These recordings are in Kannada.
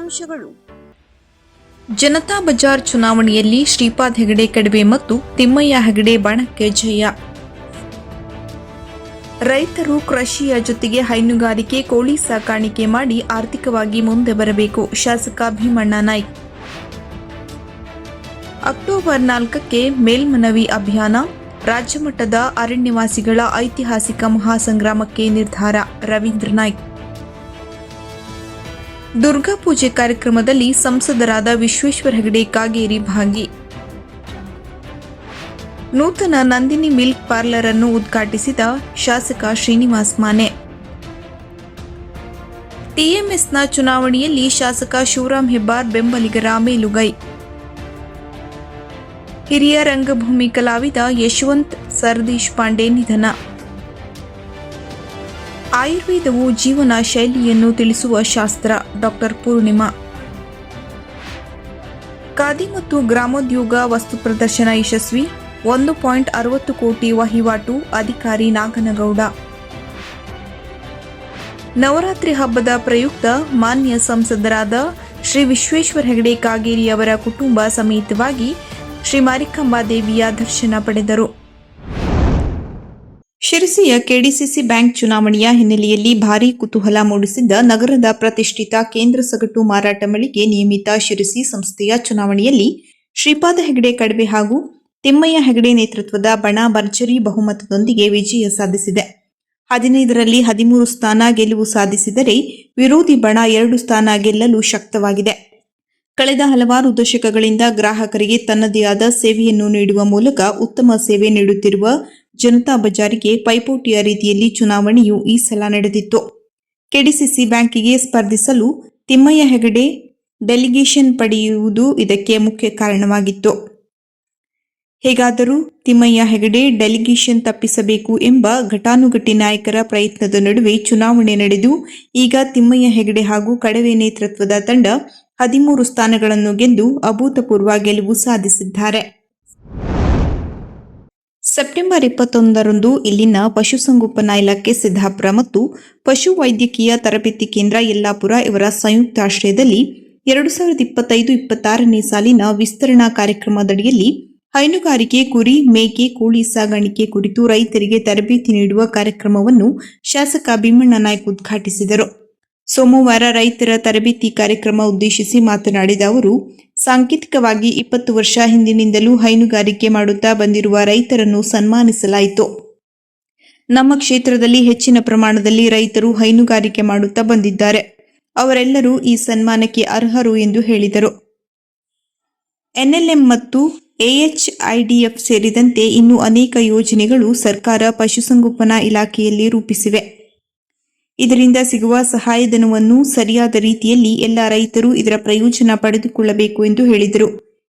ಮುಖ್ಯಾಂಶಗಳು ಜನತಾ ಬಜಾರ್ ಚುನಾವಣೆಯಲ್ಲಿ ಶ್ರೀಪಾದ್ ಹೆಗಡೆ ಕಡಿಮೆ ಮತ್ತು ತಿಮ್ಮಯ್ಯ ಹೆಗಡೆ ಬಣಕ್ಕೆ ಜಯ. ರೈತರು ಕೃಷಿಯ ಜೊತೆಗೆ ಹೈನುಗಾರಿಕೆ, ಕೋಳಿ ಸಾಕಾಣಿಕೆ ಮಾಡಿ ಆರ್ಥಿಕವಾಗಿ ಮುಂದೆ ಬರಬೇಕು, ಶಾಸಕ ಭೀಮಣ್ಣ ನಾಯ್ಕ್. ಅಕ್ಟೋಬರ್ ನಾಲ್ಕಕ್ಕೆ ಮೇಲ್ಮನವಿ ಅಭಿಯಾನ, ರಾಜ್ಯಮಟ್ಟದ ಅರಣ್ಯವಾಸಿಗಳ ಐತಿಹಾಸಿಕ ಮಹಾಸಂಗ್ರಾಮಕ್ಕೆ ನಿರ್ಧಾರ, ರವೀಂದ್ರ ನಾಯ್ಕ್. ದುರ್ಗಾ ಪೂಜೆ ಕಾರ್ಯಕ್ರಮದಲ್ಲಿ ಸಂಸದರಾದ ವಿಶ್ವೇಶ್ವರ ಹೆಗಡೆ, ಕಾಗೇರಿ, ಭಾಗಿ. ನೂತನ ನಂದಿನಿ ಮಿಲ್ಕ್ ಪಾರ್ಲರ್ ಅನ್ನು ಉದ್ಘಾಟಿಸಿದ ಶಾಸಕ ಶ್ರೀನಿವಾಸ್ ಮಾನೆ. ಟಿಎಂಎಸ್ನ ಚುನಾವಣೆಯಲ್ಲಿ ಶಾಸಕ ಶಿವರಾಮ್ ಹೆಬ್ಬಾರ್ ಬೆಂಬಲಿಗರ ಮೇಲುಗೈ. ಹಿರಿಯ ರಂಗಭೂಮಿ ಕಲಾವಿದ ಯಶವಂತ್ ಸರ್ದೀಶ್ ಪಾಂಡೆ ನಿಧನ. ಆಯುರ್ವೇದವು ಜೀವನ ಶೈಲಿಯನ್ನು ತಿಳಿಸುವ ಶಾಸ್ತ್ರ, ಡಾಕ್ಟರ್ ಪೂರ್ಣಿಮಾ. ಖಾದಿ ಮತ್ತು ಗ್ರಾಮೋದ್ಯೋಗ ವಸ್ತು ಪ್ರದರ್ಶನ ಯಶಸ್ವಿ, ಒಂದು ಪಾಯಿಂಟ್ ಅರವತ್ತು ಕೋಟಿ ವಹಿವಾಟು ಅಧಿಕಾರಿ ನಾಗನಗೌಡ. ನವರಾತ್ರಿ ಹಬ್ಬದ ಪ್ರಯುಕ್ತ ಮಾನ್ಯ ಸಂಸದರಾದ ಶ್ರೀ ವಿಶ್ವೇಶ್ವರ ಹೆಗಡೆ ಕಾಗೇರಿ ಅವರ ಕುಟುಂಬ ಸಮೇತವಾಗಿ ಶ್ರೀ ಮಾರಿಕಾಂಬಾ ದೇವಿಯ ದರ್ಶನ ಪಡೆದರು. ಶಿರಸಿಯ ಕೆಡಿಸಿಸಿ ಬ್ಯಾಂಕ್ ಚುನಾವಣೆಯ ಹಿನ್ನೆಲೆಯಲ್ಲಿ ಭಾರೀ ಕುತೂಹಲ ಮೂಡಿಸಿದ್ದ ನಗರದ ಪ್ರತಿಷ್ಠಿತ ಕೇಂದ್ರ ಸಗಟು ಮಾರಾಟ ಮಳಿಗೆ ನಿಯಮಿತ ಶಿರಸಿ ಸಂಸ್ಥೆಯ ಚುನಾವಣೆಯಲ್ಲಿ ಶ್ರೀಪಾದ ಹೆಗಡೆ ಕಡವೆ ಹಾಗೂ ತಿಮ್ಮಯ್ಯ ಹೆಗಡೆ ನೇತೃತ್ವದ ಬಣ ಭರ್ಜರಿ ಬಹುಮತದೊಂದಿಗೆ ವಿಜಯ ಸಾಧಿಸಿದೆ. ಹದಿನೈದರಲ್ಲಿ ಹದಿಮೂರು ಸ್ಥಾನ ಗೆಲುವು ಸಾಧಿಸಿದರೆ ವಿರೋಧಿ ಬಣ ಎರಡು ಸ್ಥಾನ ಗೆಲ್ಲಲು ಶಕ್ತವಾಗಿದೆ. ಕಳೆದ ಹಲವಾರು ದಶಕಗಳಿಂದ ಗ್ರಾಹಕರಿಗೆ ತನ್ನದೇ ಆದ ಸೇವೆಯನ್ನು ನೀಡುವ ಮೂಲಕ ಉತ್ತಮ ಸೇವೆ ನೀಡುತ್ತಿರುವ ಜನತಾ ಬಜಾರಿಗೆ ಪೈಪೋಟಿಯ ರೀತಿಯಲ್ಲಿ ಚುನಾವಣೆಯು ಈ ಸಲ ನಡೆದಿತ್ತು. ಕೆಡಿಸಿಸಿ ಬ್ಯಾಂಕಿಗೆ ಸ್ಪರ್ಧಿಸಲು ತಿಮ್ಮಯ್ಯ ಹೆಗಡೆ ಡೆಲಿಗೇಷನ್ ಪಡೆಯುವುದು ಇದಕ್ಕೆ ಮುಖ್ಯ ಕಾರಣವಾಗಿತ್ತು. ಹೇಗಾದರೂ ತಿಮ್ಮಯ್ಯ ಹೆಗಡೆ ಡೆಲಿಗೇಷನ್ ತಪ್ಪಿಸಬೇಕು ಎಂಬ ಘಟಾನುಘಟಿ ನಾಯಕರ ಪ್ರಯತ್ನದ ನಡುವೆ ಚುನಾವಣೆ ನಡೆದು ಈಗ ತಿಮ್ಮಯ್ಯ ಹೆಗಡೆ ಹಾಗೂ ಕಡವೆ ನೇತೃತ್ವದ ತಂಡ ಹದಿಮೂರು ಸ್ಥಾನಗಳನ್ನು ಗೆದ್ದು ಅಭೂತಪೂರ್ವ ಗೆಲುವು ಸಾಧಿಸಿದ್ದಾರೆ. ಸೆಪ್ಟೆಂಬರ್ ಇಪ್ಪತ್ತೊಂದರಂದು ಇಲ್ಲಿನ ಪಶುಸಂಗೋಪನಾ ಇಲಾಖೆ ಸಿದ್ದಾಪುರ ಮತ್ತು ಪಶು ವೈದ್ಯಕೀಯ ತರಬೇತಿ ಕೇಂದ್ರ ಯಲ್ಲಾಪುರ ಇವರ ಸಂಯುಕ್ತಾಶ್ರಯದಲ್ಲಿ ಎರಡು ಸಾವಿರದ ಇಪ್ಪತ್ತೈದು ಇಪ್ಪತ್ತಾರನೇ ಸಾಲಿನ ವಿಸ್ತರಣಾ ಕಾರ್ಯಕ್ರಮದಡಿಯಲ್ಲಿ ಹೈನುಗಾರಿಕೆ, ಕುರಿ ಮೇಕೆ, ಕೋಳಿ ಸಾಗಾಣಿಕೆ ಕುರಿತು ರೈತರಿಗೆ ತರಬೇತಿ ನೀಡುವ ಕಾರ್ಯಕ್ರಮವನ್ನು ಶಾಸಕ ಭೀಮಣ್ಣ ನಾಯ್ಕ ಉದ್ಘಾಟಿಸಿದರು. ಸೋಮವಾರ ರೈತರ ತರಬೇತಿ ಕಾರ್ಯಕ್ರಮ ಉದ್ದೇಶಿಸಿ ಮಾತನಾಡಿದ ಅವರು, ಸಾಂಕೇತಿಕವಾಗಿ ಇಪ್ಪತ್ತು ವರ್ಷ ಹಿಂದಿನಿಂದಲೂ ಹೈನುಗಾರಿಕೆ ಮಾಡುತ್ತಾ ಬಂದಿರುವ ರೈತರನ್ನು ಸನ್ಮಾನಿಸಲಾಯಿತು. ನಮ್ಮ ಕ್ಷೇತ್ರದಲ್ಲಿ ಹೆಚ್ಚಿನ ಪ್ರಮಾಣದಲ್ಲಿ ರೈತರು ಹೈನುಗಾರಿಕೆ ಮಾಡುತ್ತಾ ಬಂದಿದ್ದಾರೆ. ಅವರೆಲ್ಲರೂ ಈ ಸನ್ಮಾನಕ್ಕೆ ಅರ್ಹರು ಎಂದು ಹೇಳಿದರು. ಎನ್ಎಲ್ಎಂ ಮತ್ತು ಎಎಚ್ಐಡಿಎಫ್ ಸೇರಿದಂತೆ ಇನ್ನೂ ಅನೇಕ ಯೋಜನೆಗಳು ಸರ್ಕಾರ ಪಶುಸಂಗೋಪನಾ ಇಲಾಖೆಯಲ್ಲಿ ರೂಪಿಸಿವೆ. ಇದರಿಂದ ಸಿಗುವ ಸಹಾಯಧನವನ್ನು ಸರಿಯಾದ ರೀತಿಯಲ್ಲಿ ಎಲ್ಲ ರೈತರು ಇದರ ಪ್ರಯೋಜನ ಪಡೆದುಕೊಳ್ಳಬೇಕು ಎಂದು ಹೇಳಿದರು.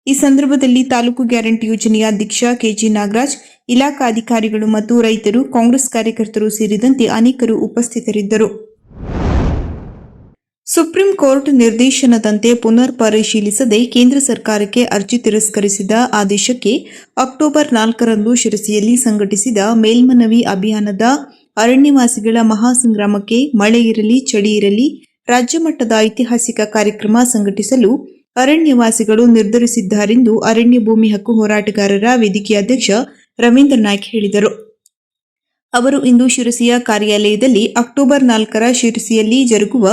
ಈ ಸಂದರ್ಭದಲ್ಲಿ ತಾಲೂಕು ಗ್ಯಾರಂಟಿ ಯೋಜನೆಯ ಅಧ್ಯಕ್ಷ ಕೆಜಿ ನಾಗರಾಜ್, ಇಲಾಖಾ ಅಧಿಕಾರಿಗಳು ಮತ್ತು ರೈತರು, ಕಾಂಗ್ರೆಸ್ ಕಾರ್ಯಕರ್ತರು ಸೇರಿದಂತೆ ಅನೇಕರು ಉಪಸ್ಥಿತರಿದ್ದರು. ಸುಪ್ರೀಂ ಕೋರ್ಟ್ ನಿರ್ದೇಶನದಂತೆ ಪುನರ್ ಪರಿಶೀಲಿಸದೆ ಕೇಂದ್ರ ಸರ್ಕಾರಕ್ಕೆ ಅರ್ಜಿ ತಿರಸ್ಕರಿಸಿದ ಆದೇಶಕ್ಕೆ ಅಕ್ಟೋಬರ್ ನಾಲ್ಕರಂದು ಶಿರಸಿಯಲ್ಲಿ ಸಂಘಟಿಸಿದ ಮೇಲ್ಮನವಿ ಅಭಿಯಾನದ ಅರಣ್ಯವಾಸಿಗಳ ಮಹಾಸಂಗ್ರಾಮಕ್ಕೆ ಮಳೆ ಇರಲಿ, ಚಳಿ ಇರಲಿ, ರಾಜ್ಯ ಮಟ್ಟದ ಐತಿಹಾಸಿಕ ಕಾರ್ಯಕ್ರಮ ಸಂಘಟಿಸಲು ಅರಣ್ಯವಾಸಿಗಳು ನಿರ್ಧರಿಸಿದ್ದಾರೆಂದು ಅರಣ್ಯ ಭೂಮಿ ಹಕ್ಕು ಹೋರಾಟಗಾರರ ವೇದಿಕೆ ಅಧ್ಯಕ್ಷ ರವೀಂದ್ರ ನಾಯ್ಕ್ ಹೇಳಿದರು. ಅವರು ಇಂದು ಶಿರಸಿಯ ಕಾರ್ಯಾಲಯದಲ್ಲಿ ಅಕ್ಟೋಬರ್ ನಾಲ್ಕರ ಶಿರಸಿಯಲ್ಲಿ ಜರುಗುವ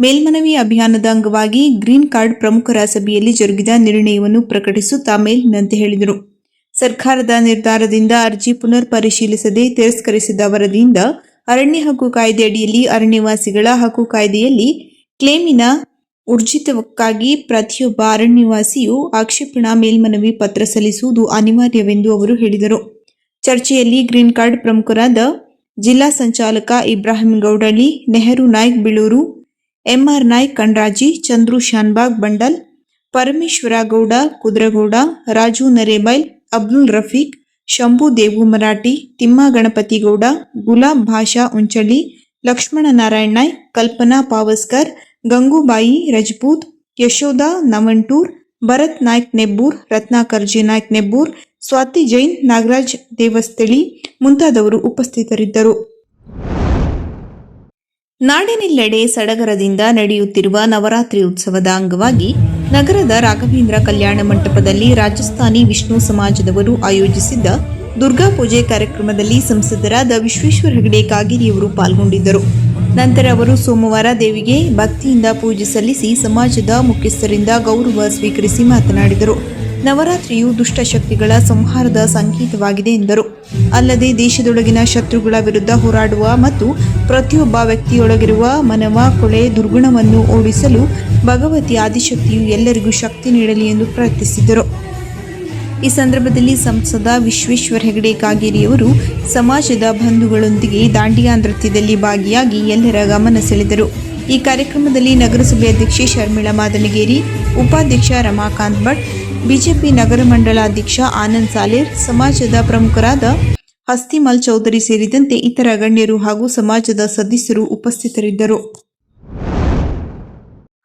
ಮೇಲ್ಮನವಿ ಅಭಿಯಾನದ ಅಂಗವಾಗಿ ಗ್ರೀನ್ ಕಾರ್ಡ್ ಪ್ರಮುಖರ ಸಭೆಯಲ್ಲಿ ಜರುಗಿದ ನಿರ್ಣಯವನ್ನು ಪ್ರಕಟಿಸುತ್ತಾ ಮೇಲಿನಂತೆ ಹೇಳಿದರು. ಸರ್ಕಾರದ ನಿರ್ಧಾರದಿಂದ ಅರ್ಜಿ ಪುನರ್ ಪರಿಶೀಲಿಸದೆ ತಿರಸ್ಕರಿಸಿದ ವರದಿಯಿಂದ ಅರಣ್ಯ ಹಕ್ಕು ಕಾಯ್ದೆಯಡಿಯಲ್ಲಿ ಅರಣ್ಯವಾಸಿಗಳ ಹಕ್ಕು ಕಾಯ್ದೆಯಲ್ಲಿ ಕ್ಲೇಮಿನ ಊರ್ಜಿತಕ್ಕಾಗಿ ಪ್ರತಿಯೊಬ್ಬ ಅರಣ್ಯವಾಸಿಯು ಆಕ್ಷೇಪಣಾ ಮೇಲ್ಮನವಿ ಪತ್ರ ಸಲ್ಲಿಸುವುದು ಅನಿವಾರ್ಯವೆಂದು ಅವರು ಹೇಳಿದರು. ಚರ್ಚೆಯಲ್ಲಿ ಗ್ರೀನ್ ಕಾರ್ಡ್ ಪ್ರಮುಖರಾದ ಜಿಲ್ಲಾ ಸಂಚಾಲಕ ಇಬ್ರಾಹಿಂ ಗೌಡಳ್ಳಿ, ನೆಹರು ನಾಯ್ಕ್ ಬಿಳೂರು, ಎಂಆರ್ ನಾಯ್ಕ್ ಕಣ್ರಾಜಿ, ಚಂದ್ರು ಶಾನ್ಬಾಗ್ ಬಂಡಲ್, ಪರಮೇಶ್ವರ ಗೌಡ, ಕುದ್ರಗೌಡ, ರಾಜು ನರೇಬೈಲ್ ಅಬ್ದುಲ್ ರಫೀಕ್, ಶಂಭು ದೇವು ಮರಾಠಿ, ತಿಮ್ಮ ಗಣಪತಿಗೌಡ, ಗುಲಾಬ್ ಭಾಷಾ ಉಂಚಳಿ ಲಕ್ಷ್ಮಣ ನಾರಾಯಣ್ ನಾಯ್ ಕಲ್ಪನಾ ಪಾವಸ್ಕರ್, ಗಂಗೂಬಾಯಿ ರಜಪೂತ್, ಯಶೋಧ ನವಂಟೂರ್, ಭರತ್ ನಾಯ್ಕ್ ನೆಬ್ಬೂರ್, ರತ್ನಾಕರ್ ಜಿ ನಾಯ್ಕ್ ನೆಬ್ಬೂರ್, ಸ್ವಾತಿ ಜೈನ್ ನಾಗರಾಜ್ ದೇವಸ್ಥಳಿ ಮುಂತಾದವರು ಉಪಸ್ಥಿತರಿದ್ದರು. ನಾಡಿನೆಲ್ಲೆಡೆ ಸಡಗರದಿಂದ ನಡೆಯುತ್ತಿರುವ ನವರಾತ್ರಿ ಉತ್ಸವದ ಅಂಗವಾಗಿ ನಗರದ ರಾಘವೇಂದ್ರ ಕಲ್ಯಾಣ ಮಂಟಪದಲ್ಲಿ ರಾಜಸ್ಥಾನಿ ವಿಷ್ಣು ಸಮಾಜದವರು ಆಯೋಜಿಸಿದ್ದ ದುರ್ಗಾ ಪೂಜೆ ಕಾರ್ಯಕ್ರಮದಲ್ಲಿ ಸಂಸದರಾದ ವಿಶ್ವೇಶ್ವರ ಹೆಗಡೆ ಕಾಗೇರಿಯವರು ಪಾಲ್ಗೊಂಡಿದ್ದರು. ನಂತರ ಅವರು ಸೋಮವಾರ ದೇವಿಗೆ ಭಕ್ತಿಯಿಂದ ಪೂಜೆ ಸಲ್ಲಿಸಿ ಸಮಾಜದ ಮುಖ್ಯಸ್ಥರಿಂದ ಗೌರವ ಸ್ವೀಕರಿಸಿ ಮಾತನಾಡಿದರು. ನವರಾತ್ರಿಯು ದುಷ್ಟಶಕ್ತಿಗಳ ಸಂಹಾರದ ಸಂಕೇತವಾಗಿದೆ ಎಂದರು. ಅಲ್ಲದೆ ದೇಶದೊಳಗಿನ ಶತ್ರುಗಳ ವಿರುದ್ಧ ಹೋರಾಡುವ ಮತ್ತು ಪ್ರತಿಯೊಬ್ಬ ವ್ಯಕ್ತಿಯೊಳಗಿರುವ ಮನವ ಕೊಳೆ ದುರ್ಗುಣವನ್ನು ಓಡಿಸಲು ಭಗವತಿ ಆದಿಶಕ್ತಿಯು ಎಲ್ಲರಿಗೂ ಶಕ್ತಿ ನೀಡಲಿ ಎಂದು ಪ್ರಾರ್ಥಿಸಿದರು. ಈ ಸಂದರ್ಭದಲ್ಲಿ ಸಂಸದ ವಿಶ್ವೇಶ್ವರ ಹೆಗಡೆ ಕಾಗೇರಿಯವರು ಸಮಾಜದ ಬಂಧುಗಳೊಂದಿಗೆ ದಾಂಡಿಯಾ ನೃತ್ಯದಲ್ಲಿ ಭಾಗಿಯಾಗಿ ಎಲ್ಲರ ಗಮನ ಸೆಳೆದರು. ಈ ಕಾರ್ಯಕ್ರಮದಲ್ಲಿ ನಗರಸಭೆ ಅಧ್ಯಕ್ಷೆ ಶರ್ಮಿಳಾ ಮಾದನಗೇರಿ, ಉಪಾಧ್ಯಕ್ಷ ರಮಾಕಾಂತ್ ಭಟ್, ಬಿಜೆಪಿ ನಗರ ಮಂಡಲ ಅಧ್ಯಕ್ಷ ಆನಂದ್ ಸಾಲೇರ್ ಸಮಾಜದ ಪ್ರಮುಖರಾದ ಹಸ್ತಿಮಲ್ ಚೌಧರಿ ಸೇರಿದಂತೆ ಇತರ ಗಣ್ಯರು ಹಾಗೂ ಸಮಾಜದ ಸದಸ್ಯರು ಉಪಸ್ಥಿತರಿದ್ದರು.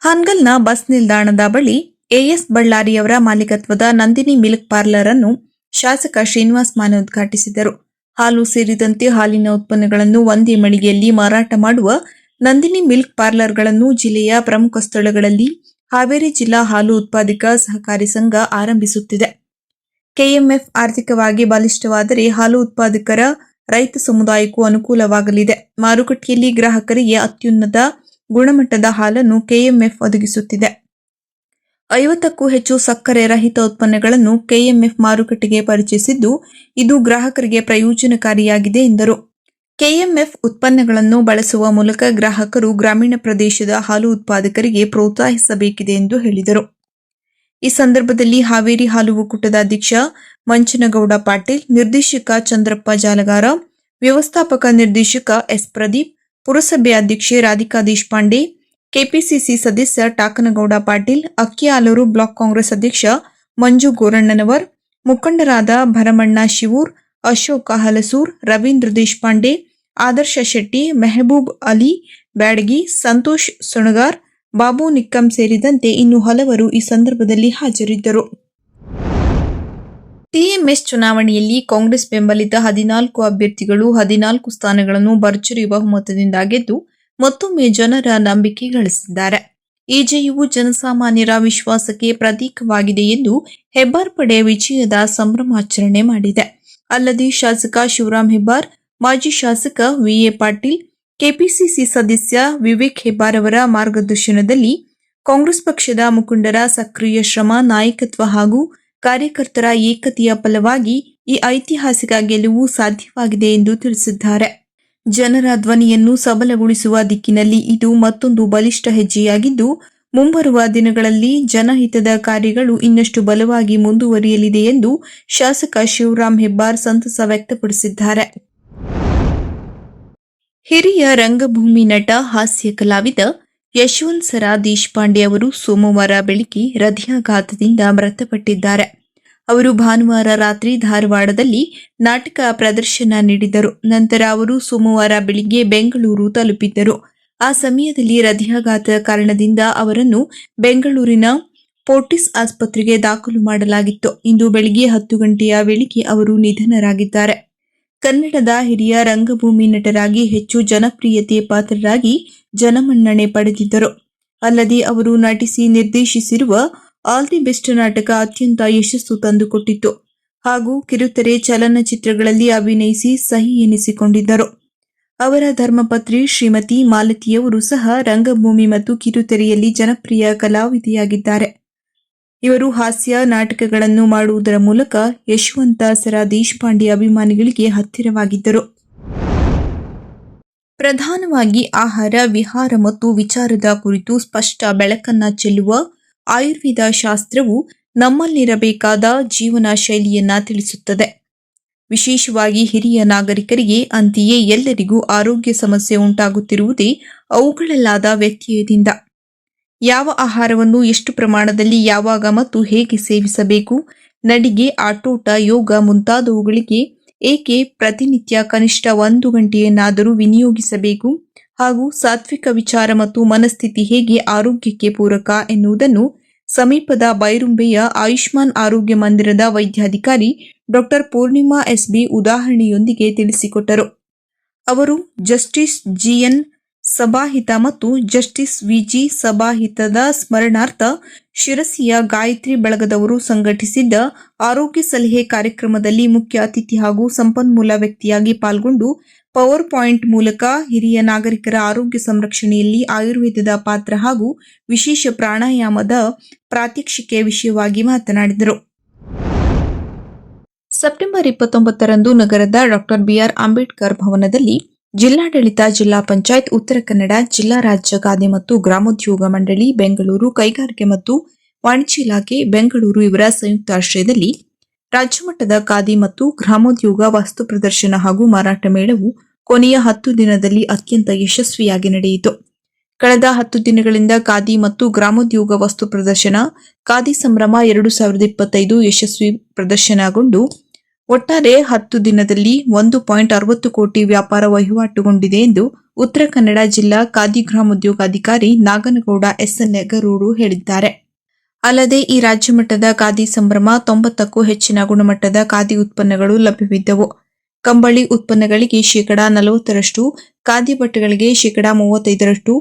ಹಾನ್ಗಲ್ನ ಬಸ್ ನಿಲ್ದಾಣದ ಬಳಿ ಎಎಸ್ ಬಳ್ಳಾರಿಯವರ ಮಾಲೀಕತ್ವದ ನಂದಿನಿ ಮಿಲ್ಕ್ ಪಾರ್ಲರ್ ಅನ್ನು ಶಾಸಕ ಶ್ರೀನಿವಾಸ್ ಮಾನೆ ಉದ್ಘಾಟಿಸಿದರು. ಹಾಲು ಸೇರಿದಂತೆ ಹಾಲಿನ ಉತ್ಪನ್ನಗಳನ್ನು ಒಂದೇ ಮಳಿಗೆಯಲ್ಲಿ ಮಾರಾಟ ಮಾಡುವ ನಂದಿನಿ ಮಿಲ್ಕ್ ಪಾರ್ಲರ್ಗಳನ್ನು ಜಿಲ್ಲೆಯ ಪ್ರಮುಖ ಸ್ಥಳಗಳಲ್ಲಿ ಹಾವೇರಿ ಜಿಲ್ಲಾ ಹಾಲು ಉತ್ಪಾದಕ ಸಹಕಾರಿ ಸಂಘ ಆರಂಭಿಸುತ್ತಿದೆ. ಕೆಎಂಎಫ್ ಆರ್ಥಿಕವಾಗಿ ಬಲಿಷ್ಠವಾದರೆ ಹಾಲು ಉತ್ಪಾದಕರ ರೈತ ಸಮುದಾಯಕ್ಕೂ ಅನುಕೂಲವಾಗಲಿದೆ. ಮಾರುಕಟ್ಟೆಯಲ್ಲಿ ಗ್ರಾಹಕರಿಗೆ ಅತ್ಯುನ್ನತ ಗುಣಮಟ್ಟದ ಹಾಲನ್ನು ಕೆಎಂಎಫ್ ಒದಗಿಸುತ್ತಿದೆ. ಐವತ್ತಕ್ಕೂ ಹೆಚ್ಚು ಸಕ್ಕರೆ ರಹಿತ ಉತ್ಪನ್ನಗಳನ್ನು ಕೆಎಂಎಫ್ ಮಾರುಕಟ್ಟೆಗೆ ಪರಿಚಯಿಸಿದ್ದು, ಇದು ಗ್ರಾಹಕರಿಗೆ ಪ್ರಯೋಜನಕಾರಿಯಾಗಿದೆ ಎಂದರು. ಕೆಎಂಎಫ್ ಉತ್ಪನ್ನಗಳನ್ನು ಬಳಸುವ ಮೂಲಕ ಗ್ರಾಹಕರು ಗ್ರಾಮೀಣ ಪ್ರದೇಶದ ಹಾಲು ಉತ್ಪಾದಕರಿಗೆ ಪ್ರೋತ್ಸಾಹಿಸಬೇಕಿದೆ ಎಂದು ಹೇಳಿದರು. ಈ ಸಂದರ್ಭದಲ್ಲಿ ಹಾವೇರಿ ಹಾಲು ಒಕ್ಕೂಟದ ಅಧ್ಯಕ್ಷ ಮಂಚನಗೌಡ ಪಾಟೀಲ್, ನಿರ್ದೇಶಕ ಚಂದ್ರಪ್ಪ ಜಾಲಗಾರ, ವ್ಯವಸ್ಥಾಪಕ ನಿರ್ದೇಶಕ ಎಸ್ ಪ್ರದೀಪ್ ಪುರಸಭೆ ಅಧ್ಯಕ್ಷೆ ರಾಧಿಕಾ ದೇಶಪಾಂಡೆ, ಕೆಪಿಸಿಸಿ ಸದಸ್ಯ ಟಾಕನಗೌಡ ಪಾಟೀಲ್ ಅಕ್ಕಿಯಾಲೂರು ಬ್ಲಾಕ್ ಕಾಂಗ್ರೆಸ್ ಅಧ್ಯಕ್ಷ ಮಂಜು ಗೋರಣ್ಣನವರ್, ಮುಖಂಡರಾದ ಭರಮಣ್ಣ ಶಿವೂರ್, ಅಶೋಕ ಹಲಸೂರ್ ರವೀಂದ್ರ ದೇಶಪಾಂಡೆ, ಆದರ್ಶ ಶೆಟ್ಟಿ, ಮೆಹಬೂಬ್ ಅಲಿ, ಬ್ಯಾಡಗಿ, ಸಂತೋಷ್ ಸುಣಗಾರ್, ಬಾಬು ನಿಕ್ಕಂ ಸೇರಿದಂತೆ ಇನ್ನು ಹಲವರು ಈ ಸಂದರ್ಭದಲ್ಲಿ ಹಾಜರಿದ್ದರು. ಟಿಎಂಎಸ್ ಚುನಾವಣೆಯಲ್ಲಿ ಕಾಂಗ್ರೆಸ್ ಬೆಂಬಲಿತ ಹದಿನಾಲ್ಕು ಅಭ್ಯರ್ಥಿಗಳು ಹದಿನಾಲ್ಕು ಸ್ಥಾನಗಳನ್ನು ಭರ್ಜರಿ ಬಹುಮತದಿಂದ ಗೆದ್ದು ಮತ್ತೊಮ್ಮೆ ಜನರ ನಂಬಿಕೆ ಗಳಿಸಿದ್ದಾರೆ. ಈ ಜಯವು ಜನಸಾಮಾನ್ಯರ ವಿಶ್ವಾಸಕ್ಕೆ ಪ್ರತೀಕವಾಗಿದೆ ಎಂದು ಹೆಬ್ಬಾರ್ ಪಡೆ ವಿಜಯದ ಸಂಭ್ರಮಾಚರಣೆ ಮಾಡಿದೆ. ಅಲ್ಲದೆ ಶಾಸಕ ಶಿವರಾಮ್ ಹೆಬ್ಬಾರ್, ಮಾಜಿ ಶಾಸಕ ವಿಎ ಪಾಟೀಲ್, ಕೆಪಿಸಿಸಿ ಸದಸ್ಯ ವಿವೇಕ್ ಹೆಬ್ಬಾರ್ ಅವರ ಮಾರ್ಗದರ್ಶನದಲ್ಲಿ ಕಾಂಗ್ರೆಸ್ ಪಕ್ಷದ ಮುಖಂಡರ ಸಕ್ರಿಯ ಶ್ರಮ, ನಾಯಕತ್ವ ಹಾಗೂ ಕಾರ್ಯಕರ್ತರ ಏಕತೆಯ ಫಲವಾಗಿ ಈ ಐತಿಹಾಸಿಕ ಗೆಲುವು ಸಾಧ್ಯವಾಗಿದೆ ಎಂದು ತಿಳಿಸಿದ್ದಾರೆ. ಜನರ ಧ್ವನಿಯನ್ನು ಸಬಲಗೊಳಿಸುವ ದಿಕ್ಕಿನಲ್ಲಿ ಇದು ಮತ್ತೊಂದು ಬಲಿಷ್ಠ ಹೆಜ್ಜೆಯಾಗಿದ್ದು, ಮುಂಬರುವ ದಿನಗಳಲ್ಲಿ ಜನಹಿತದ ಕಾರ್ಯಗಳು ಇನ್ನಷ್ಟು ಬಲವಾಗಿ ಮುಂದುವರಿಯಲಿದೆ ಎಂದು ಶಾಸಕ ಶಿವರಾಮ್ ಹೆಬ್ಬಾರ್ ಸಂತಸ ವ್ಯಕ್ತಪಡಿಸಿದ್ದಾರೆ. ಹಿರಿಯ ರಂಗಭೂಮಿ ನಟ ಹಾಸ್ಯ ಕಲಾವಿದ ಯಶವಂತ್ ಸರ ದೇಶಪಾಂಡೆ ಅವರು ಸೋಮವಾರ ಬೆಳಿಗ್ಗೆ ಹೃದಯಾಘಾತದಿಂದ ಮೃತಪಟ್ಟಿದ್ದಾರೆ. ಅವರು ಭಾನುವಾರ ರಾತ್ರಿ ಧಾರವಾಡದಲ್ಲಿ ನಾಟಕ ಪ್ರದರ್ಶನ ನೀಡಿದರು. ನಂತರ ಅವರು ಸೋಮವಾರ ಬೆಳಿಗ್ಗೆ ಬೆಂಗಳೂರು ತಲುಪಿದ್ದರು. ಆ ಸಮಯದಲ್ಲಿ ಹೃದಯಾಘಾತ ಕಾರಣದಿಂದ ಅವರನ್ನು ಬೆಂಗಳೂರಿನ ಪೋರ್ಟಿಸ್ ಆಸ್ಪತ್ರೆಗೆ ದಾಖಲು ಮಾಡಲಾಗಿತ್ತು. ಇಂದು ಬೆಳಿಗ್ಗೆ ಹತ್ತು ಗಂಟೆಯ ವೇಳೆಗೆ ಅವರು ನಿಧನರಾಗಿದ್ದಾರೆ. ಕನ್ನಡದ ಹಿರಿಯ ರಂಗಭೂಮಿ ನಟರಾಗಿ ಹೆಚ್ಚು ಜನಪ್ರಿಯತೆ ಪಾತ್ರರಾಗಿ ಜನಮನ್ನಣೆ ಪಡೆದಿದ್ದರು. ಅಲ್ಲದೆ ಅವರು ನಟಿಸಿ ನಿರ್ದೇಶಿಸಿರುವ ಆಲ್ ದಿ ಬೆಸ್ಟ್ ನಾಟಕ ಅತ್ಯಂತ ಯಶಸ್ಸು ತಂದುಕೊಟ್ಟಿತ್ತು. ಹಾಗೂ ಕಿರುತೆರೆ ಚಲನಚಿತ್ರಗಳಲ್ಲಿ ಅಭಿನಯಿಸಿ ಸಹಿ ಎನಿಸಿಕೊಂಡಿದ್ದರು. ಅವರ ಧರ್ಮಪತ್ರಿ ಶ್ರೀಮತಿ ಮಾಲತಿಯವರು ಸಹ ರಂಗಭೂಮಿ ಮತ್ತು ಕಿರುತೆರೆಯಲ್ಲಿ ಜನಪ್ರಿಯ ಕಲಾವಿದೆಯಾಗಿದ್ದಾರೆ. ಇವರು ಹಾಸ್ಯ ನಾಟಕಗಳನ್ನು ಮಾಡುವುದರ ಮೂಲಕ ಯಶವಂತ ಸರ ದೇಶಪಾಂಡೆ ಅಭಿಮಾನಿಗಳಿಗೆ ಹತ್ತಿರವಾಗಿದ್ದರು. ಪ್ರಧಾನವಾಗಿ ಆಹಾರ, ವಿಹಾರ ಮತ್ತು ವಿಚಾರದ ಕುರಿತು ಸ್ಪಷ್ಟ ಬೆಳಕನ್ನ ಚೆಲ್ಲುವ ಆಯುರ್ವೇದ ಶಾಸ್ತ್ರವು ನಮ್ಮಲ್ಲಿರಬೇಕಾದ ಜೀವನ ಶೈಲಿಯನ್ನ ತಿಳಿಸುತ್ತದೆ. ವಿಶೇಷವಾಗಿ ಹಿರಿಯ ನಾಗರಿಕರಿಗೆ ಅಂತೆಯೇ ಎಲ್ಲರಿಗೂ ಆರೋಗ್ಯ ಸಮಸ್ಯೆ ಉಂಟಾಗುತ್ತಿರುವುದೇ ಅವುಗಳಲ್ಲಾದ ವ್ಯತ್ಯಯದಿಂದ. ಯಾವ ಆಹಾರವನ್ನು ಎಷ್ಟು ಪ್ರಮಾಣದಲ್ಲಿ ಯಾವಾಗ ಮತ್ತು ಹೇಗೆ ಸೇವಿಸಬೇಕು? ನಡಿಗೆ, ಆಟೋಟ, ಯೋಗ ಮುಂತಾದವುಗಳಿಗೆ ಏಕೆ ಪ್ರತಿನಿತ್ಯ ಕನಿಷ್ಠ ಒಂದು ಗಂಟೆಯನ್ನಾದರೂ ವಿನಿಯೋಗಿಸಬೇಕು? ಹಾಗೂ ಸಾತ್ವಿಕ ವಿಚಾರ ಮತ್ತು ಮನಸ್ಥಿತಿ ಹೇಗೆ ಆರೋಗ್ಯಕ್ಕೆ ಪೂರಕ ಎನ್ನುವುದನ್ನು ಸಮೀಪದ ಬೈರುಂಬೆಯ ಆಯುಷ್ಮಾನ್ ಆರೋಗ್ಯ ಮಂದಿರದ ವೈದ್ಯಾಧಿಕಾರಿ ಡಾಕ್ಟರ್ ಪೂರ್ಣಿಮಾ ಎಸ್ಬಿ ಉದಾಹರಣೆಯೊಂದಿಗೆ ತಿಳಿಸಿಕೊಟ್ಟರು. ಅವರು ಜಸ್ಟಿಸ್ ಜಿಎನ್ ಸಭಾಹಿತ ಮತ್ತು ಜಸ್ಟಿಸ್ ವಿಜಿ ಸಭಾಹಿತದ ಸ್ಮರಣಾರ್ಥ ಶಿರಸಿಯ ಗಾಯತ್ರಿ ಬಳಗದವರು ಸಂಘಟಿಸಿದ್ದ ಆರೋಗ್ಯ ಸಲಹೆ ಕಾರ್ಯಕ್ರಮದಲ್ಲಿ ಮುಖ್ಯ ಅತಿಥಿ ಹಾಗೂ ಸಂಪನ್ಮೂಲ ವ್ಯಕ್ತಿಯಾಗಿ ಪಾಲ್ಗೊಂಡು ಪವರ್ ಪಾಯಿಂಟ್ ಮೂಲಕ ಹಿರಿಯ ನಾಗರಿಕರ ಆರೋಗ್ಯ ಸಂರಕ್ಷಣೆಯಲ್ಲಿ ಆಯುರ್ವೇದದ ಪಾತ್ರ ಹಾಗೂ ವಿಶೇಷ ಪ್ರಾಣಾಯಾಮದ ಪ್ರಾತ್ಯಕ್ಷಿಕೆ ವಿಷಯವಾಗಿ ಮಾತನಾಡಿದರು. ಸೆಪ್ಟೆಂಬರ್ ಇಪ್ಪತ್ತೊಂಬತ್ತರಂದು ನಗರದ ಡಾಕ್ಟರ್ ಬಿಆರ್ ಅಂಬೇಡ್ಕರ್ ಭವನದಲ್ಲಿ ಜಿಲ್ಲಾಡಳಿತ, ಜಿಲ್ಲಾ ಪಂಚಾಯತ್, ಉತ್ತರ ಕನ್ನಡ, ಜಿಲ್ಲಾ ರಾಜ್ಯ ಖಾದಿ ಮತ್ತು ಗ್ರಾಮೋದ್ಯೋಗ ಮಂಡಳಿ, ಬೆಂಗಳೂರು ಕೈಗಾರಿಕೆ ಮತ್ತು ವಾಣಿಜ್ಯ ಇಲಾಖೆ, ಬೆಂಗಳೂರು ಇವರ ಸಂಯುಕ್ತ ಆಶ್ರಯದಲ್ಲಿ ರಾಜ್ಯಮಟ್ಟದ ಖಾದಿ ಮತ್ತು ಗ್ರಾಮೋದ್ಯೋಗ ವಸ್ತು ಪ್ರದರ್ಶನ ಹಾಗೂ ಮಾರಾಟ ಮೇಳವು ಕೊನೆಯ ಹತ್ತು ದಿನದಲ್ಲಿ ಅತ್ಯಂತ ಯಶಸ್ವಿಯಾಗಿ ನಡೆಯಿತು. ಕಳೆದ ಹತ್ತು ದಿನಗಳಿಂದ ಖಾದಿ ಮತ್ತು ಗ್ರಾಮೋದ್ಯೋಗ ವಸ್ತು ಪ್ರದರ್ಶನ, ಖಾದಿ ಸಂಭ್ರಮ ಎರಡು ಸಾವಿರದ ಇಪ್ಪತ್ತೈದು ಯಶಸ್ವಿ ಪ್ರದರ್ಶನಗೊಂಡು ಒಟ್ಟಾರೆ ಹತ್ತು ದಿನದಲ್ಲಿ ಒಂದು ಪಾಯಿಂಟ್ ಅರವತ್ತು ಕೋಟಿ ವ್ಯಾಪಾರ ವಹಿವಾಟುಗೊಂಡಿದೆ ಎಂದು ಉತ್ತರ ಕನ್ನಡ ಜಿಲ್ಲಾ ಖಾದಿ ಗ್ರಾಮೋದ್ಯೋಗಾಧಿಕಾರಿ ನಾಗನಗೌಡ ಎಸ್ಎನ್ ನೆಗರೂರು ಹೇಳಿದ್ದಾರೆ. ಅಲ್ಲದೆ ಈ ರಾಜ್ಯ ಮಟ್ಟದ ಖಾದಿ ಸಂಭ್ರಮ ತೊಂಬತ್ತಕ್ಕೂ ಹೆಚ್ಚಿನ ಗುಣಮಟ್ಟದ ಖಾದಿ ಉತ್ಪನ್ನಗಳು ಲಭ್ಯವಿದ್ದವು. ಕಂಬಳಿ ಉತ್ಪನ್ನಗಳಿಗೆ ಶೇಕಡಾ ನಲವತ್ತರಷ್ಟು, ಖಾದಿ ಬಟ್ಟೆಗಳಿಗೆ ಶೇಕಡಾ ಮೂವತ್ತೈದರಷ್ಟು,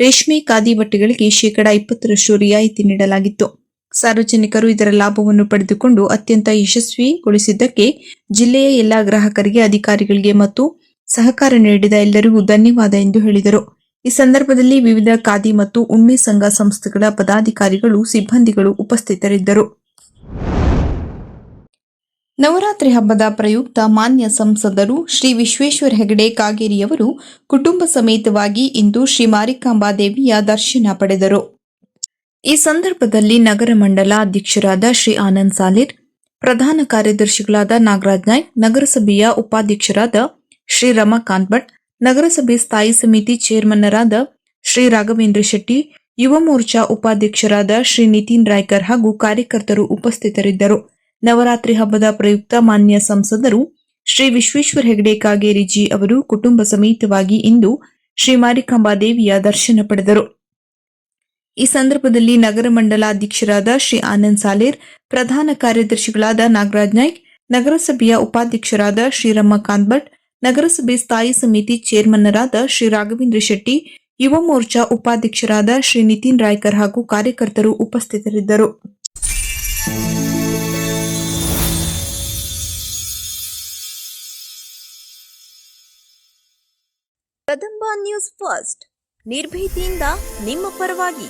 ರೇಷ್ಮೆ ಖಾದಿ ಬಟ್ಟೆಗಳಿಗೆ ಶೇಕಡಾ ಇಪ್ಪತ್ತರಷ್ಟು ರಿಯಾಯಿತಿ ನೀಡಲಾಗಿತ್ತು. ಸಾರ್ವಜನಿಕರು ಇದರ ಲಾಭವನ್ನು ಪಡೆದುಕೊಂಡು ಅತ್ಯಂತ ಯಶಸ್ವಿಗೊಳಿಸಿದ್ದಕ್ಕೆ ಜಿಲ್ಲೆಯ ಎಲ್ಲಾ ಗ್ರಾಹಕರಿಗೆ, ಅಧಿಕಾರಿಗಳಿಗೆ ಮತ್ತು ಸಹಕಾರ ನೀಡಿದ ಎಲ್ಲರಿಗೂ ಧನ್ಯವಾದ ಎಂದು ಹೇಳಿದರು. ಈ ಸಂದರ್ಭದಲ್ಲಿ ವಿವಿಧ ಖಾದಿ ಮತ್ತು ಉಣ್ಣೆ ಸಂಘ ಸಂಸ್ಥೆಗಳ ಪದಾಧಿಕಾರಿಗಳು, ಸಿಬ್ಬಂದಿಗಳು ಉಪಸ್ಥಿತರಿದ್ದರು. ನವರಾತ್ರಿ ಹಬ್ಬದ ಪ್ರಯುಕ್ತ ಮಾನ್ಯ ಸಂಸದರು ಶ್ರೀ ವಿಶ್ವೇಶ್ವರ ಹೆಗಡೆ ಕಾಗೇರಿಯವರು ಕುಟುಂಬ ಸಮೇತವಾಗಿ ಇಂದು ಶ್ರೀ ಮಾರಿಕಾಂಬಾ ದೇವಿಯ ದರ್ಶನ ಪಡೆದರು. ಈ ಸಂದರ್ಭದಲ್ಲಿ ನಗರ ಮಂಡಲ ಅಧ್ಯಕ್ಷರಾದ ಶ್ರೀ ಆನಂದ್ ಸಾಲಿರ್, ಪ್ರಧಾನ ಕಾರ್ಯದರ್ಶಿಗಳಾದ ನಾಗರಾಜ್ ನಾಯ್ಕ್ ನಗರಸಭೆಯ ಉಪಾಧ್ಯಕ್ಷರಾದ ಶ್ರೀ ರಮಾಕಾಂತ್ ಭಟ್, ನಗರಸಭೆ ಸ್ಥಾಯಿ ಸಮಿತಿ ಚೇರ್ಮನ್ನರಾದ ಶ್ರೀ ರಾಘವೇಂದ್ರ ಶೆಟ್ಟಿ, ಯುವ ಮೋರ್ಚಾ ಉಪಾಧ್ಯಕ್ಷರಾದ ಶ್ರೀ ನಿತಿನ್ ರಾಯ್ಕರ್ ಹಾಗೂ ಕಾರ್ಯಕರ್ತರು ಉಪಸ್ಥಿತರಿದ್ದರು. ನವರಾತ್ರಿ ಹಬ್ಬದ ಪ್ರಯುಕ್ತ ಮಾನ್ಯ ಸಂಸದರು ಶ್ರೀ ವಿಶ್ವೇಶ್ವರ ಹೆಗಡೆ ಕಾಗೇರಿಜಿ ಅವರು ಕುಟುಂಬ ಸಮೇತವಾಗಿ ಇಂದು ಶ್ರೀ ಮಾರಿಕಾಂಬಾ ದೇವಿಯ ದರ್ಶನ ಪಡೆದರು. ಈ ಸಂದರ್ಭದಲ್ಲಿ ನಗರ ಮಂಡಲ ಅಧ್ಯಕ್ಷರಾದ ಶ್ರೀ ಆನಂದ್ ಸಾಲೇರ್, ಪ್ರಧಾನ ಕಾರ್ಯದರ್ಶಿಗಳಾದ ನಾಗರಾಜ್ ನಾಯ್ಕ್, ನಗರಸಭೆಯ ಉಪಾಧ್ಯಕ್ಷರಾದ ಶ್ರೀರಮ್ಮ ಕಾಂತ್ ಭಟ್, ನಗರಸಭೆ ಸ್ಥಾಯಿ ಸಮಿತಿ ಚೇರ್ಮನ್ನರಾದ ಶ್ರೀ ರಾಘವೇಂದ್ರ ಶೆಟ್ಟಿ, ಯುವ ಮೋರ್ಚಾ ಉಪಾಧ್ಯಕ್ಷರಾದ ಶ್ರೀ ನಿತಿನ್ ರಾಯ್ಕರ್ ಹಾಗೂ ಕಾರ್ಯಕರ್ತರು ಉಪಸ್ಥಿತರಿದ್ದರು. Kadamba news first. ನಿರ್ಭೀತಿಯಿಂದ ನಿಮ್ಮ ಪರವಾಗಿ.